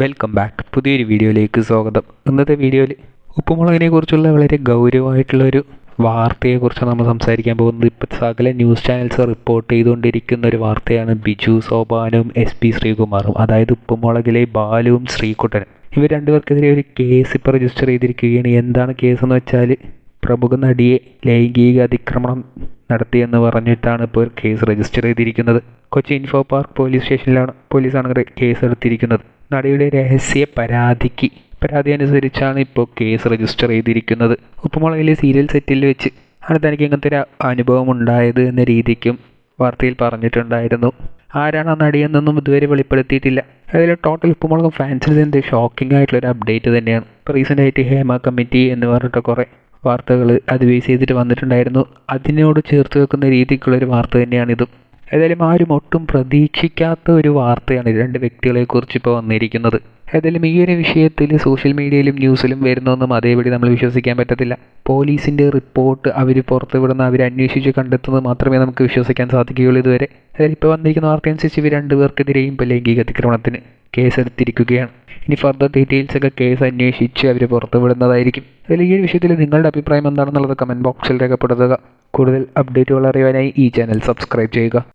Welcome back പുതിയൊരു വീഡിയോയിലേക്ക് സ്വാഗതം. ഇന്നത്തെ വീഡിയോയിൽ ഉപ്പുമുളകിനെ കുറിച്ചുള്ള വളരെ ഗൗരവമായിട്ടുള്ളൊരു വാർത്തയെക്കുറിച്ചാണ് നമ്മൾ സംസാരിക്കാൻ പോകുന്നത്. ഇപ്പോൾ സകല ന്യൂസ് ചാനൽസ് റിപ്പോർട്ട് ചെയ്തുകൊണ്ടിരിക്കുന്ന ഒരു വാർത്തയാണ് ബിജു സോപാനും എസ് പി ശ്രീകുമാറും അതായത് ഉപ്പുമുളകിലെ ബാലുവും ശ്രീകുട്ടനും. ഇവർ രണ്ടുപേർക്കെതിരെ ഒരു കേസ് ഇപ്പോൾ രജിസ്റ്റർ ചെയ്തിരിക്കുകയാണ്. എന്താണ് കേസെന്ന് വെച്ചാൽ പ്രമുഖ നടിയെ ലൈംഗിക അതിക്രമണം നടത്തിയെന്ന് പറഞ്ഞിട്ടാണ് ഇപ്പോൾ കേസ് രജിസ്റ്റർ ചെയ്തിരിക്കുന്നത്. കൊച്ചി ഇൻഫോ പാർക്ക് പോലീസ് സ്റ്റേഷനിലാണ് പോലീസാണ് കേസ് എടുത്തിരിക്കുന്നത്. നടിയുടെ രഹസ്യ പരാതിക്ക് പരാതി അനുസരിച്ചാണ് ഇപ്പോൾ കേസ് രജിസ്റ്റർ ചെയ്തിരിക്കുന്നത്. ഉപ്പുമുളകിലെ സീരിയൽ സെറ്റിൽ വെച്ച് ആണ് തനിക്ക് ഇങ്ങനത്തെ ഒരു അനുഭവം ഉണ്ടായത് എന്ന രീതിക്കും വാർത്തയിൽ പറഞ്ഞിട്ടുണ്ടായിരുന്നു. ആരാണ് ആ നടിയെന്നൊന്നും ഇതുവരെ വെളിപ്പെടുത്തിയിട്ടില്ല. അതിൽ ടോട്ടൽ ഉപ്പുമുളകും ഫാൻസിൽ നിന്ന് ഷോക്കിംഗ് ആയിട്ടുള്ള ഒരു അപ്ഡേറ്റ് തന്നെയാണ്. ഇപ്പോൾ റീസെന്റ് ആയിട്ട് ഹേമ കമ്മിറ്റി എന്ന് പറഞ്ഞിട്ട് കുറേ വാർത്തകൾ അത് ബേസ് ചെയ്തിട്ട് വന്നിട്ടുണ്ടായിരുന്നു. അതിനോട് ചേർത്ത് വെക്കുന്ന രീതിക്കുള്ളൊരു വാർത്ത തന്നെയാണിതും. ഏതായാലും ആരും ഒട്ടും പ്രതീക്ഷിക്കാത്ത ഒരു വാർത്തയാണ് രണ്ട് വ്യക്തികളെക്കുറിച്ച് ഇപ്പോൾ വന്നിരിക്കുന്നത്. ഏതായാലും ഈ ഒരു വിഷയത്തിൽ സോഷ്യൽ മീഡിയയിലും ന്യൂസിലും വരുന്നൊന്നും അതേപടി നമ്മൾ വിശ്വസിക്കാൻ പറ്റത്തില്ല. പോലീസിന്റെ റിപ്പോർട്ട് അവർ പുറത്തുവിടുന്ന അവർ അന്വേഷിച്ച് കണ്ടെത്തുന്നത് മാത്രമേ നമുക്ക് വിശ്വസിക്കാൻ സാധിക്കുകയുള്ളൂ ഇതുവരെ. അതായത് ഇപ്പോൾ വന്നിരിക്കുന്ന വാർത്ത അനുസരിച്ച് ഇവർ രണ്ടുപേർക്കെതിരെയും ഇപ്പോൾ ലൈംഗിക അതിക്രമണത്തിന് കേസെടുത്തിരിക്കുകയാണ്. ഇനി ഫർദർ ഡീറ്റെയിൽസ് ഒക്കെ കേസ് അന്വേഷിച്ച് അവർ പുറത്തുവിടുന്നതായിരിക്കും അതിൽ ഈ വിഷയത്തിൽ നിങ്ങളുടെ അഭിപ്രായം എന്താണെന്നുള്ളത് കമന്റ് ബോക്സിൽ രേഖപ്പെടുത്തുക. കൂടുതൽ അപ്ഡേറ്റുകൾ അറിയാനായി ഈ ചാനൽ സബ്സ്ക്രൈബ് ചെയ്യുക.